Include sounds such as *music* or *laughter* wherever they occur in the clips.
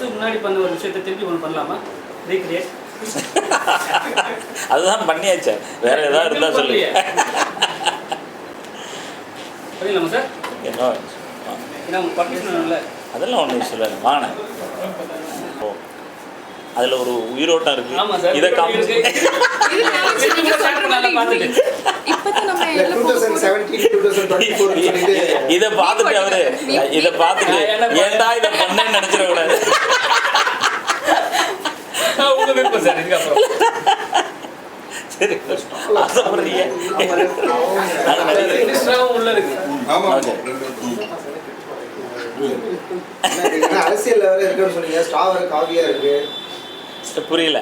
வருஷத்துக்கு முன்னாடி பண்ண ஒரு விஷயத்தை திருப்பி ஒன்று பண்ணலாமா? ரீக்ரியேட் *laughs* அதுதான் பண்ணியாச்சே. வேற ஏதாவது இருந்தால் சொல்லு. புரியலாமா சார்? அதெல்லாம் ஒன்றும் சொல்லலை வாங்க. ஓ. அதில் ஒரு உயிரோட்டம் இருக்கு. இதை காமி இது பார்த்துட்டு இப்பதான் நம்ம இல்ல, எல்லாம் போக போறோம். 2017, 2024 ன்னு சொல்லிட்டு இதை பார்த்துட்டு அவரு இதை பார்த்துட்டு ஏன்டா இதை பண்ணேன்னு நினைச்சிட கூடாது உங்கள் விருப்பம் சார் இதுக்கப்புறம் சரி ஆசைப்படுறீங்க அரசியல்ல வேற இருக்குன்னு சொன்னீங்க ஸ்டா வேற காவியா இருக்கு புரியல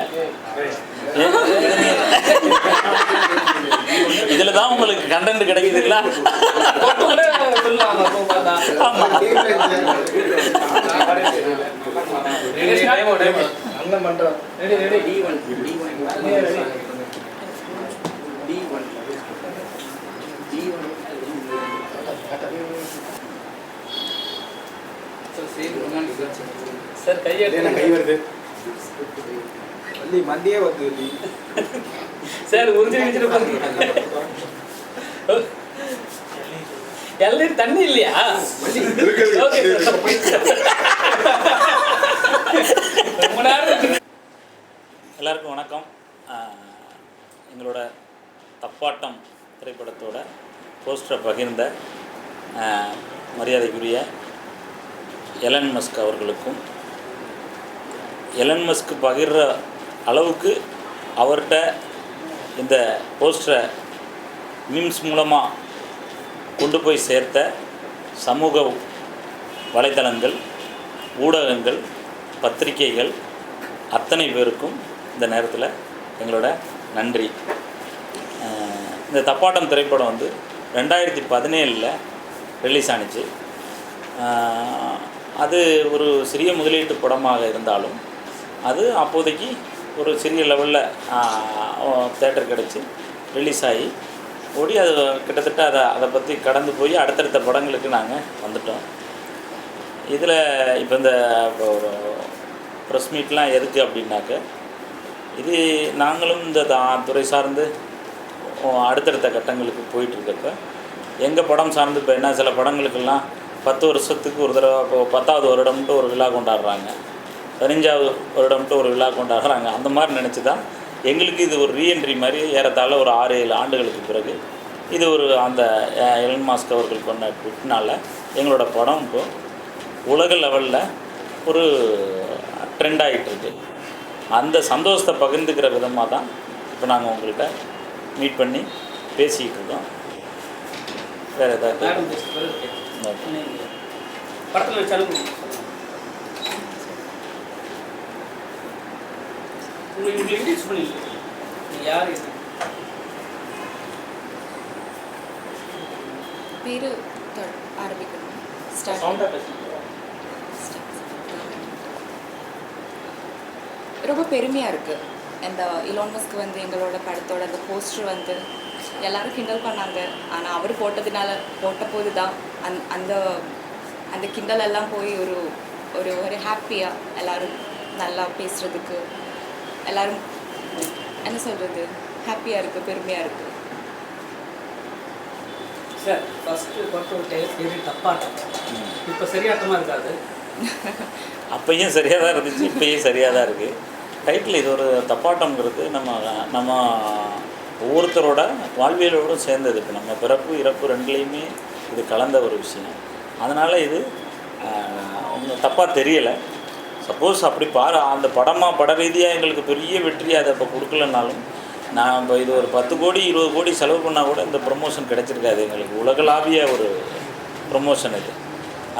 இதுல தான் உங்களுக்கு கண்டென்ட் கிடைக்குதுங்களா ஆமா டேமோ டேமோ அண்ணன் பண்றோம் ready ready T one T one T one sir என்ன கை வருது. வள்ளி மண்டியே வந்து வள்ளி. சார் உறிஞ்சி வச்சுட்டு பாருங்க *laughs* எல்லாம் தண்ணி இல்லையா? ரொம்ப நேரம். எல்லாருக்கும் வணக்கம். எங்களோட தப்பாட்டம் திரைப்படத்தோட போஸ்டரை பகிர்ந்த மரியாதைக்குரிய எலன் மஸ்க் அவர்களுக்கும் எலன் மஸ்க் பகிர்ற அளவுக்கு அவர்கிட்ட இந்த போஸ்டரை மீம்ஸ் மூலமாக கொண்டு போய் சேர்த்த சமூக வலைதளங்கள் ஊடகங்கள் பத்திரிகைகள் அத்தனை பேருக்கும் இந்த நேரத்தில் எங்களோட நன்றி. இந்த தப்பாட்டம் திரைப்படம் வந்து ரெண்டாயிரத்தி பதினேழில் ரிலீஸ் ஆணுச்சு அது ஒரு சிறிய முதலீட்டு படமாக இருந்தாலும் அது அப்போதைக்கு ஒரு சிறிய லெவலில் தேட்டர் கிடச்சி ரிலீஸ் ஆகி ஓடி அது கிட்டத்தட்ட அதை அதை பற்றி கடந்து போய் அடுத்தடுத்த படங்களுக்கு நாங்கள் வந்துட்டோம். இதில் இப்போ இந்த ப்ரெஸ் மீட்லாம் எதுக்கு அப்படின்னாக்க இது நாங்களும் இந்த தா- துறை சார்ந்து அடுத்தடுத்த கட்டங்களுக்கு போயிட்டுருக்கப்ப எங்கள் படம் சார்ந்து இப்போ என்ன சில படங்களுக்கெல்லாம் பத்து வருஷத்துக்கு ஒரு தடவை இப்போ பத்தாவது வருடம்ட்டு ஒரு விழா கொண்டாடுறாங்க. பதினஞ்சாவது வருடம்ட்டு ஒரு விழா கொண்டாடுறாங்க. அந்த மாதிரி நினச்சி தான் எங்களுக்கு இது ஒரு ரீஎன்ட்ரி மாதிரி ஏறத்தாழ ஒரு ஆறு ஏழு ஆண்டுகளுக்கு பிறகு இது ஒரு அந்த எலன் மாஸ்க் அவர்கள் கொண்ட ட்விட்னால் எங்களோட படம் இப்போ உலக லெவலில் ஒரு ட்ரெண்ட் ஆகிட்டுருக்கு அந்த சந்தோஷத்தை பகிர்ந்துக்கிற விதமாக தான் இப்போ நாங்கள் உங்கள்கிட்ட மீட் பண்ணி பேசிக்கிட்டு இருக்கோம். வேறு ஏதாவது? Okay. படத்தில் வச்சாலும் உங்களுக்கு உங்களுக்கு இன்ட்ரடியூஸ் பண்ணிருக்கீங்க நீங்கள் யார் இது பேரு தொ- ஆரம்பிக்கணும். ஸ்டார்ட் சவுண்டாக பேசுங்க ரொம்ப பெருமையாக இருக்குது இந்த இலான் மஸ்க் வந்து எங்களோட படத்தோட அந்த போஸ்டர் வந்து எல்லாரும் கிண்டல் பண்ணாங்க. ஆனால் அவர் போட்டதுனால போட்ட போது தான் அந் அந்த அந்த கிண்டல் எல்லாம் போய் ஒரு ஒரு ஒரு ஹாப்பியாக எல்லாரும் நல்லா பேசுகிறதுக்கு எல்லாரும் என்ன சொல்கிறது ஹாப்பியாக இருக்குது பெருமையாக இருக்குது சார் ஃபஸ்ட்டு டேல் பேர் தப்பாட்டம். இப்போ சரியாட்டமாக இருக்காது. *laughs* அப்பையும் சரியாக தான் இருந்துச்சு. இப்பயும் சரியாக தான் இருக்குது டைட்டில் இது ஒரு தப்பாட்டம்ங்கிறது நம்ம நம்ம ஒவ்வொருத்தரோட வாழ்வியலோடும் சேர்ந்தது. இப்போ நம்ம பிறப்பு இறப்பு ரெண்டுலேயுமே இது கலந்த ஒரு விஷயம். அதனால் இது ஒன்றும் தப்பாக தெரியலை. சப்போஸ் அப்படி பாரு அந்த படமாக பட ரீதியாக எங்களுக்கு பெரிய வெற்றி அதை இப்போ கொடுக்கலனாலும் நான் இப்போ இது ஒரு பத்து கோடி இருபது கோடி செலவு பண்ணால் கூட இந்த ப்ரொமோஷன் கிடைச்சிருக்காது. எங்களுக்கு உலகளாவிய ஒரு ப்ரொமோஷன் இது.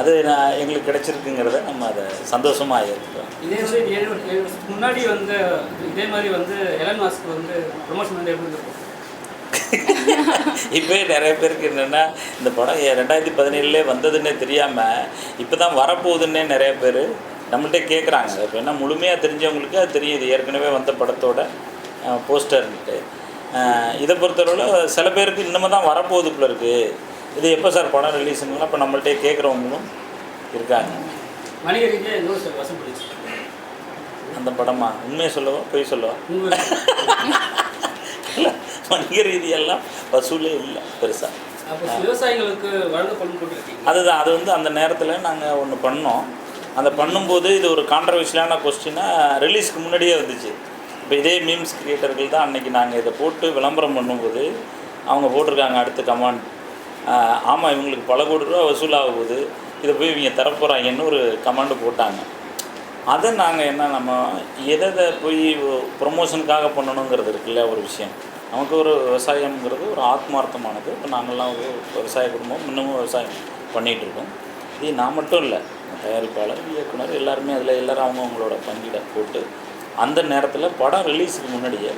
அது நான் எங்களுக்கு கிடைச்சிருக்குங்கிறத நம்ம அதை சந்தோஷமாக ஏற்றுக்கிறோம் இதே மாதிரி ஏழு முன்னாடி வந்து இதே மாதிரி வந்து எலன் மாஸ்க்கு வந்து ப்ரொமோஷன் வந்து எப்படி இருக்கும் *laughs* இப்போயே நிறைய பேருக்கு என்னென்னா இந்த படம் ரெண்டாயிரத்தி பதினேழுலே வந்ததுன்னே தெரியாமல் இப்போ தான் வரப்போகுதுன்னே நிறைய பேர் நம்மள்ட்ட கேட்குறாங்க இப்போ என்ன முழுமையாக தெரிஞ்சவங்களுக்கு அது தெரியும் இது ஏற்கனவே வந்த படத்தோட போஸ்டர்ன்ட்டு இதை பொறுத்தளவில் சில பேருக்கு இன்னமும் தான் வரப்போகுது போல இருக்குது இது எப்போ சார் படம் ரிலீஸுங்கலாம் இப்போ நம்மள்ட்ட கேட்குறவங்களும் இருக்காங்க. வணிக ரீதியாக எவ்வளோ சார் வசம் பிடிச்சி அந்த படமா? உண்மையை சொல்லவா? பொய் சொல்லவா? *laughs* இல்லை வணிக ரீதியெல்லாம் வசூலே இல்லை பெருசாக விவசாயிகளுக்கு அதுதான் அது வந்து அந்த நேரத்தில் நாங்கள் ஒன்று பண்ணோம். அந்த பண்ணும்போது இது ஒரு கான்ட்ரவர்ஷியலான கொஸ்டினாக ரிலீஸ்க்கு முன்னாடியே வந்துச்சு இப்போ இதே மீம்ஸ் கிரியேட்டர்கள் தான் அன்றைக்கி நாங்கள் இதை போட்டு விளம்பரம் பண்ணும்போது அவங்க போட்டிருக்காங்க அடுத்த கமாண்ட் ஆமாம் இவங்களுக்கு பல கோடி ரூபா வசூலாக போகுது. இதை போய் இவங்க தரப்போகிறாங்கன்னு ஒரு கமாண்டு போட்டாங்க. அதை நாங்கள் என்ன நம்ம எதை எதை போய் ப்ரொமோஷனுக்காக பண்ணணுங்கிறது இருக்குல்ல ஒரு விஷயம். நமக்கு ஒரு விவசாயம்ங்கிறது ஒரு ஆத்மார்த்தமானது. இப்போ நாங்கள்லாம் ஒரு விவசாய குடும்பம் இன்னமும் விவசாயம் பண்ணிகிட்டு இருக்கோம் இது நான் மட்டும் இல்லை தயாரிப்பாளர் இயக்குனர் எல்லாருமே அதில் எல்லாரும் அவங்கவுங்களோட பங்கீடை போட்டு அந்த நேரத்தில் படம் ரிலீஸுக்கு முன்னாடியே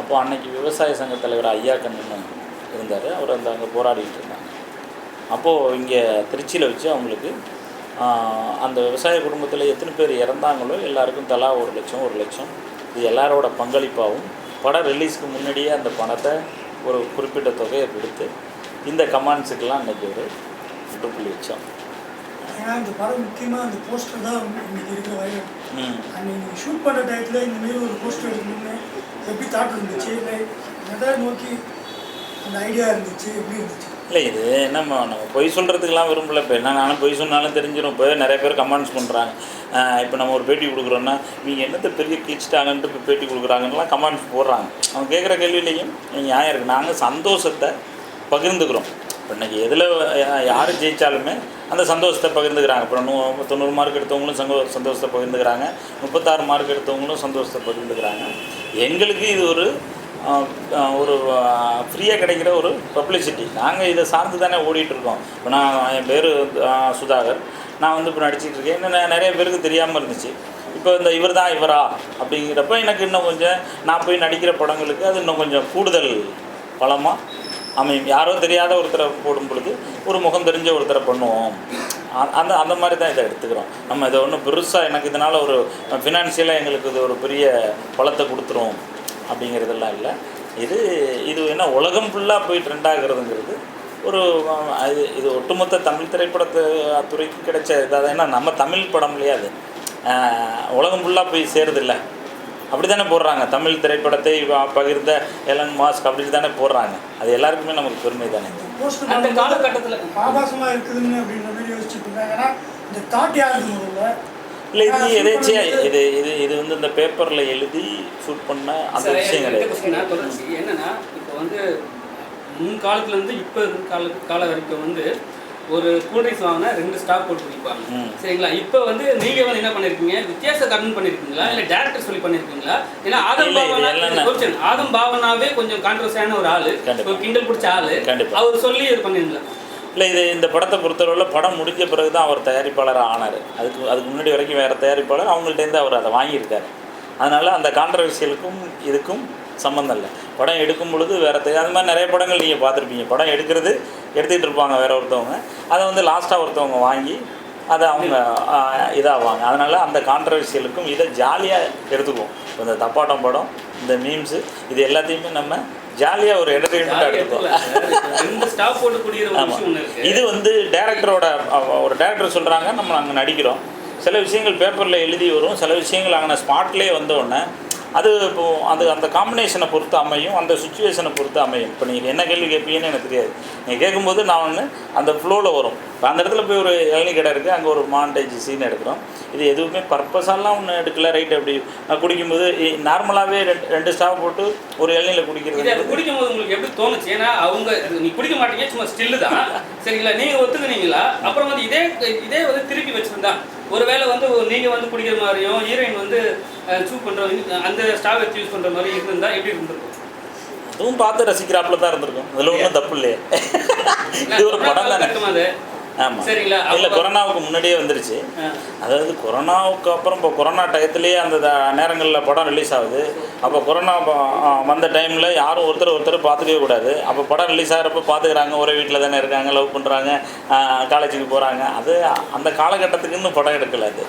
அப்போ அன்னைக்கு விவசாய சங்க தலைவர் ஐயா கண்ணன் இருந்தார். அவர் அந்த அங்கே போராடிட்டு இருந்தாங்க அப்போது இங்கே திருச்சியில் வச்சு அவங்களுக்கு அந்த விவசாய குடும்பத்தில் எத்தனை பேர் இறந்தாங்களோ எல்லாருக்கும் தலா ஒரு லட்சம் ஒரு லட்சம். இது எல்லாரோட பங்களிப்பாகவும் படம் ரிலீஸ்க்கு முன்னாடியே அந்த பணத்தை ஒரு குறிப்பிட்ட தொகையை கொடுத்து இந்த கமாண்ட்ஸுக்கெல்லாம் அன்றைக்கி ஒரு முற்றுப்புள்ளி வச்சோம். ஏன்னா இந்த படம் முக்கியமாக அந்த போஸ்டர் தான் இன்னைக்கு இருக்கிற வைரல் ம். அன்னைக்கு ஷூட் பண்ண டயத்தில் இந்த மாரி ஒரு போஸ்டர் எடுக்கணும்னு எப்படி தாட் இருந்துச்சு? இல்லை எதை நோக்கி அந்த ஐடியா இருந்துச்சு? எப்படி இருந்துச்சு? இல்லை இது நம்ம நம்ம பொய் சொல்கிறதுக்கெலாம் விரும்பல. இப்போ என்ன நானும் பொய் சொன்னாலும் தெரிஞ்சிடும் இப்போ நிறைய பேர் கமெண்ட்ஸ் பண்ணுறாங்க இப்போ நம்ம ஒரு பேட்டி கொடுக்குறோன்னா நீங்கள் என்னத்தை பெரிய கிழிச்சிட்டாங்கன்ட்டு இப்போ பேட்டி கொடுக்குறாங்கலாம் கமெண்ட்ஸ் போடுறாங்க. அவங்க கேட்குற கேள்வியிலையும் நியாயம் இருக்குது நாங்கள் சந்தோஷத்தை பகிர்ந்துக்கிறோம். இப்போ இன்றைக்கி எதில் யார் ஜெயித்தாலுமே அந்த சந்தோஷத்தை பகிர்ந்துக்கிறாங்க. இப்போ நூ தொண்ணூறு மார்க் எடுத்தவங்களும் சந்தோ சந்தோஷத்தை பகிர்ந்துக்கிறாங்க. முப்பத்தாறு மார்க் எடுத்தவங்களும் சந்தோஷத்தை பகிர்ந்துக்கிறாங்க. எங்களுக்கு இது ஒரு ஒரு ஃப்ரீயாக கிடைக்கிற ஒரு பப்ளிசிட்டி நாங்கள் இதை சார்ந்து தானே ஓடிட்டுருக்கோம். இப்போ நான் என் பேர் சுதாகர். நான் வந்து இப்போ நடிச்சிட்டு இருக்கேன் இன்னும் நிறைய பேருக்கு தெரியாமல் இருந்துச்சு. இப்போ இந்த இவர் தான் இவரா அப்படிங்கிறப்ப எனக்கு இன்னும் கொஞ்சம் நான் போய் நடிக்கிற படங்களுக்கு அது இன்னும் கொஞ்சம் கூடுதல் பலமாக அமையும். யாரோ தெரியாத ஒருத்தரை போடும் பொழுது ஒரு முகம் தெரிஞ்ச ஒருத்தரை பண்ணுவோம். அந்த அந்த மாதிரி தான் இதை எடுத்துக்கிறோம். நம்ம இதை ஒன்றும் பெருசாக எனக்கு இதனால் ஒரு ஃபினான்ஷியலாக எங்களுக்கு இது ஒரு பெரிய பலத்தை கொடுத்துரும். அப்படிங்கிறதெல்லாம் இல்லை. இது இது என்ன உலகம் ஃபுல்லாக போய் ட்ரெண்ட் ஆகுறதுங்கிறது ஒரு அது இது ஒட்டுமொத்த தமிழ் திரைப்படத்து துறைக்கு கிடைச்ச இதாக ஏன்னா நம்ம தமிழ் படம் இல்லையா அது? உலகம் ஃபுல்லாக போய் சேருதில்ல. அப்படி தானே போடுறாங்க. தமிழ் திரைப்படத்தை பகிர்ந்த எலன் மாஸ்க் அப்படி தானே போடுறாங்க. அது எல்லாருக்குமே நமக்கு பெருமை தானே அந்த காலகட்டத்தில். ஆபாசமாக இருக்குதுன்னு அப்படின்ற மாதிரி யோசிச்சுட்டு இருந்தேன் ஏன்னா இந்த தாட் யாருக்கு முதல்ல இல்லை இது ஏன்னா shoot எதேச்சியா பண்ணும்போது- இது இது இது வந்து இந்த பேப்பரில் எழுதி ஷூட் பண்ண அந்த விஷயம் கிடையாது. என்னன்னா இப்போ வந்து முன் காலத்துல இருந்து இப்போ கால காலம் வரைக்கும் வந்து ஒரு கூல்ட்ரிங்க்ஸ் வாங்கினா ரெண்டு ஸ்டாக் போட்டு குடிப்பாங்க. ம். சரிங்களா? இப்போ வந்து நீங்க வந்து என்ன பண்ணிருக்கீங்க? வித்தியாச கடன் பண்ணிருக்கீங்களா? இல்ல டேரக்டர் சொல்லி பண்ணிருக்கீங்களா? ஏன்னா ஆதம் பாவனா. ஆதம் பாவனாவே கொஞ்சம் கான்ட்ரவர்சியான ஒரு ஆளு. ஒரு கிண்டல் பிடிச்ச ஆளு. அவர் சொல்லி இது பண்ணிருந்தா இல்லை இது இந்த படத்தை பொறுத்தளவில் படம் முடிஞ்ச பிறகு தான் அவர் தயாரிப்பாளராக ஆனார். அதுக்கு அதுக்கு முன்னாடி வரைக்கும் வேறு தயாரிப்பாளர் அவங்கள்ட்டேருந்து அவர் அதை வாங்கியிருக்காரு. அதனால் அந்த கான்ட்ரவர்சியலுக்கும் இதுக்கும் சம்மந்தம் இல்லை. படம் எடுக்கும் பொழுது வேறு தயார் அந்த மாதிரி நிறைய படங்கள் நீங்கள் பார்த்துருப்பீங்க. படம் எடுக்கிறது எடுத்துக்கிட்டு இருப்பாங்க வேறு ஒருத்தவங்க. அதை வந்து லாஸ்ட்டாக ஒருத்தவங்க வாங்கி அதை அவங்க இதாகுவாங்க அதனால் அந்த கான்ட்ரவர்சியலுக்கும் இதை ஜாலியாக எடுத்துக்குவோம். இந்த தப்பாட்டம் படம் இந்த மீம்ஸு இது எல்லாத்தையுமே நம்ம ஜாலியாக ஒரு என்டர்டெயின்மெண்ட்டாக ஒரு ஆமாம் இது வந்து டேரக்டரோட ஒரு டேரக்டர் சொல்கிறாங்க நம்ம அங்கே நடிக்கிறோம். சில விஷயங்கள் பேப்பரில் எழுதி வரும் சில விஷயங்கள் அங்கே ஸ்பாட்லேயே வந்த உடனே அது இப்போ அது அந்த காம்பினேஷனை பொறுத்து அமையும் அந்த சுச்சுவேஷனை பொறுத்து அமையும். இப்போ நீங்கள் என்ன கேள்வி கேட்பீங்கன்னு எனக்கு தெரியாது. நீங்கள் கேட்கும்போது நான் ஒன்று அந்த ஃப்ளோவில் வரும். இப்போ அந்த இடத்துல போய் ஒரு இளநீ கடை இருக்குது அங்கே ஒரு மாண்டேஜ் சீன் எடுக்கிறோம். இது எதுவுமே பர்பஸாலாம் ஒன்று எடுக்கல ரைட் அப்படி நான் குடிக்கும்போது நார்மலாகவே ரெண்டு ரெண்டு ஸ்டாப் போட்டு ஒரு இளநியில் அது குடிக்கிறது குடிக்கும் போது உங்களுக்கு எப்படி தோணுச்சு? ஏன்னா அவங்க நீ குடிக்க மாட்டீங்க சும்மா ஸ்டில்லு தான். சரிங்களா? நீங்கள் ஒத்துக்கினீங்களா? அப்புறம் வந்து இதே இதே வந்து திருப்பி வச்சுருந்தா ஒருவேளை வந்து நீங்க வந்து குடிக்கிற மாதிரியும் ஹீரோயின் வந்து சூப் பண்ற அந்த ஸ்டாவ் வச்சு யூஸ் பண்ற மாதிரி இருந்திருந்தா எப்படி இருந்திருக்கும்? அதுவும் பார்த்து ரசிக்கிறாப்புல தான் இருந்திருக்கும். அதில் ஒன்றும் தப்பு இல்லையே. இது ஒரு படம் தானே? ஆமாம் சரிங்களா? இல்லை கொரோனாவுக்கு முன்னாடியே வந்துருச்சு. அதாவது கொரோனாவுக்கு அப்புறம் இப்போ கொரோனா டயத்துலேயே அந்த நேரங்களில் படம் ரிலீஸ் ஆகுது. அப்போ கொரோனா வந்த டைமில் யாரும் ஒருத்தர் ஒருத்தர் பார்த்துக்கவே கூடாது. அப்போ படம் ரிலீஸ் ஆகிறப்ப பார்த்துக்கிறாங்க. ஒரே வீட்டில் தானே இருக்காங்க லவ் பண்ணுறாங்க காலேஜுக்கு போகிறாங்க அது அந்த காலகட்டத்துக்கு இன்னும் படம் எடுக்கல அது.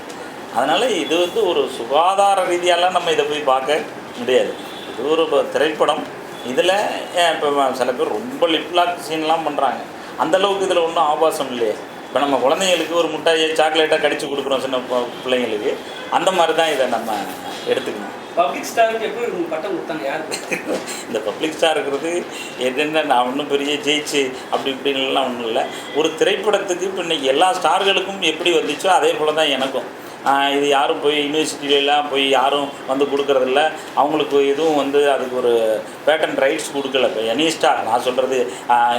அதனால் இது வந்து ஒரு சுகாதார ரீதியாலாம் நம்ம இதை போய் பார்க்க முடியாது. இது ஒரு திரைப்படம். இதில் இப்போ சில பேர் ரொம்ப லிப்லாக் சீன்லாம் பண்ணுறாங்க அந்த அளவுக்கு இதில் ஒன்றும் ஆபாசம் இல்லையே. இப்போ நம்ம குழந்தைங்களுக்கு ஒரு முட்டாயை சாக்லேட்டாக கடிச்சு கொடுக்குறோம் சின்ன பிள்ளைங்களுக்கு அந்த மாதிரி தான் இதை நம்ம எடுத்துக்கணும். பப்ளிக் ஸ்டாருக்கு எப்படி பட்டம் கொடுத்தாங்க? யாருக்கு *laughs* இந்த பப்ளிக் ஸ்டார் இருக்கிறது என்னென்ன நான் ஒன்றும் பெரிய ஜெயிச்சு அப்படி இப்படின்லாம் ஒன்றும் இல்லை. ஒரு திரைப்படத்துக்கு இப்போ இன்னைக்கு எல்லா ஸ்டார்களுக்கும் எப்படி வந்துச்சோ அதே போல் தான் எனக்கும். இது யாரும் போய் யூனிவர்சிட்டியிலலாம் போய் யாரும் வந்து கொடுக்கறதில்ல. அவங்களுக்கு எதுவும் வந்து அதுக்கு ஒரு பேட்டன் ரைட்ஸ் கொடுக்கல. இப்போ எனி ஸ்டார் நான் சொல்கிறது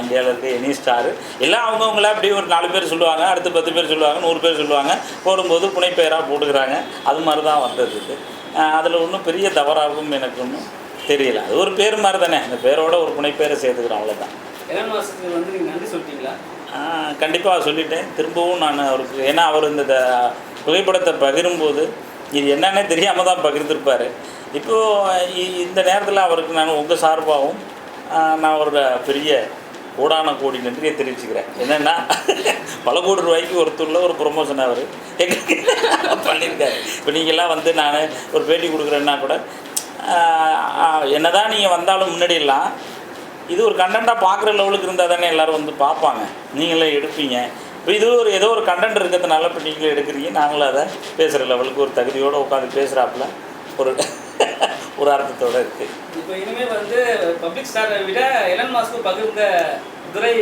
இந்தியாவில் இருக்க எனி ஸ்டார் எல்லாம் அவங்கவுங்களா அப்படி ஒரு நாலு பேர் சொல்லுவாங்க அடுத்து பத்து பேர் சொல்லுவாங்க நூறு பேர் சொல்லுவாங்க. போடும்போது புனைப்பெயராக போட்டுக்கிறாங்க. அது மாதிரி தான் வந்தது அதில் ஒன்றும் பெரிய தவறாகவும் எனக்கு ஒன்றும் தெரியல. அது ஒரு பேர் மாதிரி தானே. அந்த பேரோட ஒரு புனைப்பேரை சேர்த்துக்கிறோம் அவ்வளோதான் எலன் வந்து நீங்கள் நன்றி சொல்லிட்டீங்களா? கண்டிப்பாக சொல்லிட்டேன். திரும்பவும் நான் அவருக்கு ஏன்னா அவர் இந்த த- புகைப்படத்தை பகிரும்போது இது என்னன்னே தெரியாமல் தான் பகிர்ந்திருப்பார். இப்போது இந்த நேரத்தில் அவருக்கு நான் உங்கள் சார்பாகவும் நான் ஒரு பெரிய கோடான கோடி நன்றியை தெரிவிச்சுக்கிறேன். என்னென்னா பல கோடி ரூபாய்க்கு ஒருத்தருள்ள ஒரு ப்ரொமோஷன் அவர். எங்களுக்கு பண்ணியிருக்காரு. இப்போ நீங்கள்லாம் வந்து நான் ஒரு பேட்டி கொடுக்குறேன்னா கூட என்ன தான் நீங்கள் வந்தாலும் முன்னாடியெல்லாம் இது ஒரு கண்டென்ட்டாக பார்க்குற லெவலுக்கு இருந்தால் தானே எல்லோரும் வந்து பார்ப்பாங்க. நீங்களே எடுப்பீங்க. இப்போ இது ஒரு ஏதோ ஒரு கண்டென்ட் இருக்கிறதுனால இப்போ நீங்களே எடுக்கிறீங்க. நாங்களும் அதை பேசுகிற லெவலுக்கு ஒரு தகுதியோடு உட்காந்து பேசுகிறாப்புல ஒரு ஒரு அர்த்தத்தோடு இருக்குது இப்போ இனிமேல் வந்து பப்ளிக் ஸ்டாரை விட எலன் மாஸ்க்கு பகிர்ந்த துரை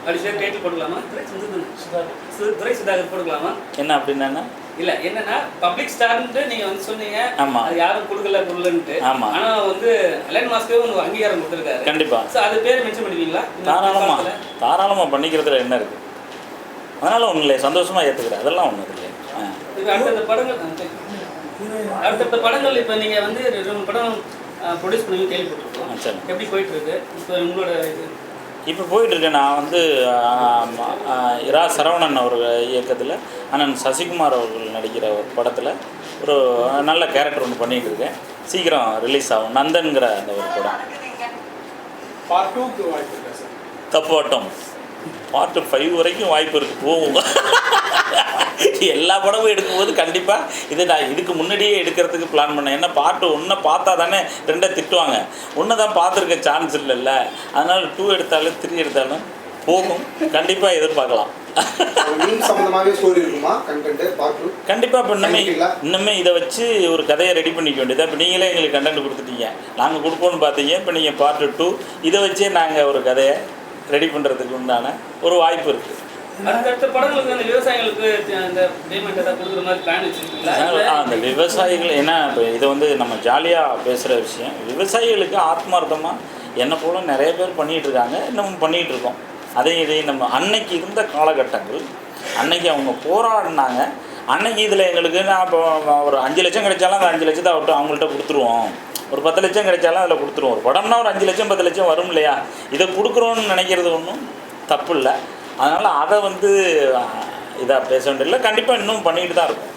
அப்படி சொல்லி டைட்டில் போட்டுக்கலாமா? துரை சுந்தர் சு- துரை சுதாகர் போட்டுக்கலாமா? என்ன அப்படின்னா இல்ல என்னன்னா பப்ளிக் ஸ்டார்ன்ட்டு நீங்க வந்து சொன்னீங்க. ஆமா. அது யாரும் கொடுக்கல கொடுக்கலன்ட்டு ஆமா. ஆனா வந்து எலன் மாஸ்க்கு ஒரு அங்கீகாரம் கொடுத்துருக்காரு. கண்டிப்பாக சோ அது பேர் மென்ஷன் பண்ணுவீங்களா படத்துல? தாராளமாக பண்ணிக்கிறதுல என்ன இருக்குது அதனால் ஒன்றும் இல்லை சந்தோஷமாக ஏற்றுக்கிறேன் அதெல்லாம் ஒன்றும் இல்லை அடுத்தடுத்த படங்கள் அடுத்தடுத்த படங்கள் இப்ப நீங்க வந்து ரெண்டு மூணு படம் ப்ரொடியூஸ் பண்ணி கேள்விப்பட்டிருக்கோம். எப்படி போயிட்டு இருக்கு? இப்போ உங்களோட இது இப்போ போயிட்டுருக்கேன் நான் வந்து இரா சரவணன் அவர் இயக்கத்தில் அண்ணன் சசிகுமார் அவர்கள் நடிக்கிற ஒரு படத்தில் ஒரு நல்ல கேரக்டர் ஒன்று பண்ணிகிட்டு இருக்கேன். சீக்கிரம் ரிலீஸ் ஆகும். நந்தன்கிற அந்த ஒரு படம். பார்ட் தப்போட்டம். பார்ட்டு ஃபைவ் வரைக்கும் வாய்ப்பு இருக்குது போகும் எல்லா படமும் எடுக்கும்போது கண்டிப்பாக இது நான் இதுக்கு முன்னாடியே எடுக்கிறதுக்கு பிளான் பண்ணேன். ஏன்னா பார்ட்டு ஒன்றை பார்த்தா தானே ரெண்டை திட்டுவாங்க. ஒன்று தான் பார்த்துருக்க சான்ஸ் இல்லைல்ல. அதனால் டூ எடுத்தாலும் த்ரீ எடுத்தாலும் போகும். கண்டிப்பாக எதிர்பார்க்கலாம். பார்ட் கண்டிப்பாக இப்போ இன்னுமே. இன்னுமே இதை வச்சு ஒரு கதையை ரெடி பண்ணிக்க வேண்டியது? இப்போ நீங்களே எங்களுக்கு கண்டென்ட் கொடுத்துட்டீங்க. நாங்கள் கொடுப்போம்னு பார்த்தீங்க. இப்போ நீங்கள் பார்ட்டு டூ இதை வச்சே நாங்கள் ஒரு கதையை ரெடி பண்ணுறதுக்கு உண்டான ஒரு வாய்ப்பு இருக்குது அடுத்தடுத்த படங்களுக்கு அந்த விவசாயிகளுக்கு அந்த பேமெண்ட் ஏதாவது கொடுக்குற மாதிரி பிளான் வச்சிருக்கீங்களா? இல்ல? அந்த விவசாயிகள் ஏன்னா இப்போ இதை வந்து நம்ம ஜாலியாக பேசுகிற விஷயம். விவசாயிகளுக்கு ஆத்மார்த்தமாக என்னை போல நிறைய பேர் பண்ணிகிட்டு இருக்காங்க இன்னமும் பண்ணிகிட்டு இருக்கோம். அதையும் இதையும் நம்ம அன்னைக்கு இருந்த காலகட்டங்கள் அன்னைக்கு அவங்க போராடினாங்க. அன்னைக்கு இதில் எங்களுக்கு நான் இப்போ ஒரு அஞ்சு லட்சம் கிடைச்சாலும் அந்த அஞ்சு லட்சத்தை அவர்கிட்ட அவங்கள்ட்ட கொடுத்துருவோம். ஒரு பத்து லட்சம் கிடைச்சாலும் அதில் கொடுத்துருவோம். ஒரு படம்னா ஒரு அஞ்சு லட்சம் பத்து லட்சம் வரும் இல்லையா? இதை கொடுக்குறோன்னு நினைக்கிறது ஒன்றும் தப்பு இல்லை. அதனால் அதை வந்து இதாக பேச வேண்டியதில்லை. கண்டிப்பாக இன்னும் பண்ணிக்கிட்டு தான் இருக்கும்.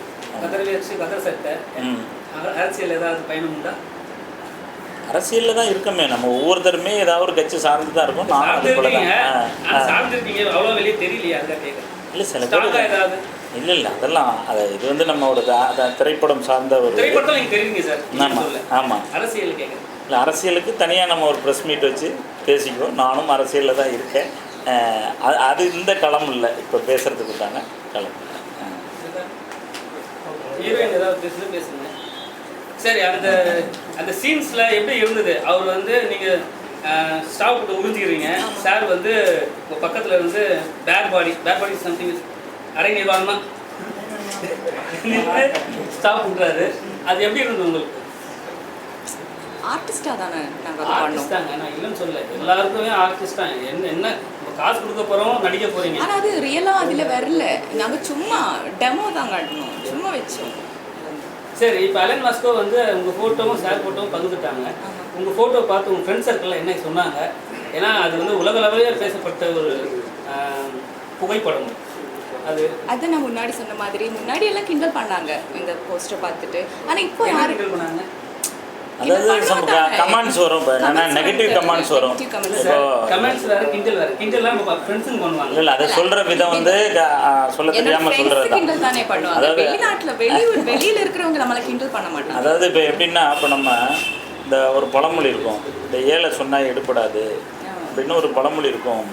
அரசியல் ஏதாவது பயணம் உண்டா? அரசியலில் தான் இருக்கமே. நம்ம ஒவ்வொருத்தருமே ஏதாவது ஒரு கட்சி சார்ந்து தான் இருக்கும். நானும் அது போல அவ்வளோ வெளியே தெரியலையா இல்லை சில பேர் இல்லை இல்லை அதெல்லாம் அது இது வந்து நம்மளோட திரைப்படம் சார்ந்த ஒரு ஆமாம் ஆமாம் அரசியல் இல்லை அரசியலுக்கு தனியாக நம்ம ஒரு ப்ரெஸ் மீட் வச்சு பேசிக்குவோம். நானும் அரசியலில் தான் இருக்கேன். அது அது இந்த களம் இல்லை. இப்போ பேசுகிறதுக்கு தானே களம் சரி அந்த அந்த சீன்ஸ்ல எப்படி இருந்தது? அவர் வந்து நீங்க ஸ்டாப் போட்டு உறிஞ்சிக்கிறீங்க சார் வந்து உங்க பக்கத்துல இருந்து back body back body something அரை நிர்வாணமா? ஸ்டாப் விட்றாரு அது எப்படி இருந்தது உங்களுக்கு? ஆர்டிஸ்டாக தானே நாங்கள் அது பண்ணோம். ஆர்டிஸ்ட் தாங்க. நான் இல்லைன்னு சொல்லல. எல்லாருக்குமே ஆர்டிஸ்ட் தான். என்ன என்ன காசு கொடுக்க போறோம் நடிக்க போறீங்க. ஆனால் அது ரியலாக அதில் வரல. நாங்கள் சும்மா டெமோ தான் காட்டணும். சும்மா வச்சோம். சரி இப்போ அலன் மாஸ்கோ வந்து உங்கள் ஃபோட்டோவும் சார் ஃபோட்டோவும் பகிர்ந்துட்டாங்க. உங்கள் ஃபோட்டோ பார்த்து உங்கள் ஃப்ரெண்ட் சர்க்கிளில் என்ன சொன்னாங்க? ஏன்னா அது வந்து உலக அளவிலே பேசப்பட்ட ஒரு புகைப்படம். அது அதை நான் முன்னாடி சொன்ன மாதிரி. முன்னாடி எல்லாம் கிண்டல் பண்ணாங்க. இந்த போஸ்டர் பார்த்துட்டு. ஆனால் இப்போ யாரு கிண்டல் பண்ணாங்க? அதாவது சம் கமெண்ட்ஸ் வரும் இப்போ என்னென்னா நெகட்டிவ். கமெண்ட்ஸ் வரும். இப்போ கமெண்ட்ஸ் வேறு கிண்டல் வேறு. கிண்டல்லாம் நம்ம ஃப்ரெண்ட்ஸுங்க பண்ணுவாங்க. இல்லை அதை சொல்கிற விதம் வந்து சொல்ல தெரியாமல் சொல்கிறது கிண்டல் தானே. பண்ணுவாங்க. அதாவது வெளிநாட்டுல வெளியூர் வெளியில இருக்கிறவங்க நம்மளை கிண்டல் பண்ண மாட்டாங்க. அதாவது இப்போ எப்படின்னா இப்போ நம்ம இந்த ஒரு பழமொழி இருக்கும். இந்த ஏழை சொன்னால் எடுபடாது அப்படின்னு ஒரு பழமொழி இருக்கும்.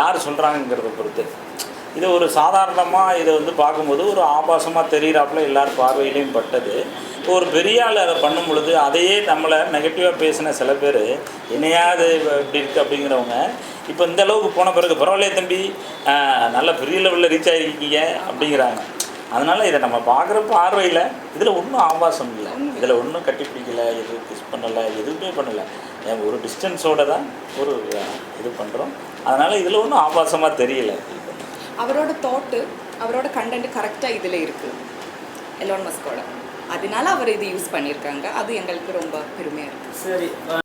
யார் சொல்கிறாங்கிறத பொறுத்து. இது ஒரு சாதாரணமாக இதை வந்து பார்க்கும்போது ஒரு ஆபாசமாக தெரிகிறாப்புல எல்லார் பார்வையிலையும் பட்டது. இப்போ ஒரு பெரிய ஆள் அதை பண்ணும் பொழுது அதையே நம்மளை நெகட்டிவாக பேசின சில பேர் என்னையாவது இப்படி இருக்குது அப்படிங்கிறவங்க இப்போ இந்த அளவுக்கு போன பிறகு பரவாயில்லையே தம்பி நல்ல பெரிய லெவலில் ரீச் ஆகிருக்கீங்க அப்படிங்கிறாங்க. அதனால் இதை நம்ம பார்க்குற பார்வையில் இதில் ஒன்றும் ஆபாசம் இல்லை. இதில் ஒன்றும் கட்டி பிடிக்கலை எதுவும் கிஸ் பண்ணலை எதுவுமே பண்ணலை. ஏன் ஒரு டிஸ்டன்ஸோடு தான் ஒரு இது பண்ணுறோம் அதனால் இதில் ஒன்றும் ஆபாசமாக தெரியல. அவரோட தாட்டு அவரோட கண்டென்ட் கரெக்டாக இதில் இருக்குது எலோன் மஸ்கோட அதனால அவர் இது யூஸ் பண்ணியிருக்காங்க. அது எங்களுக்கு ரொம்ப பெருமையாக இருக்குது சரி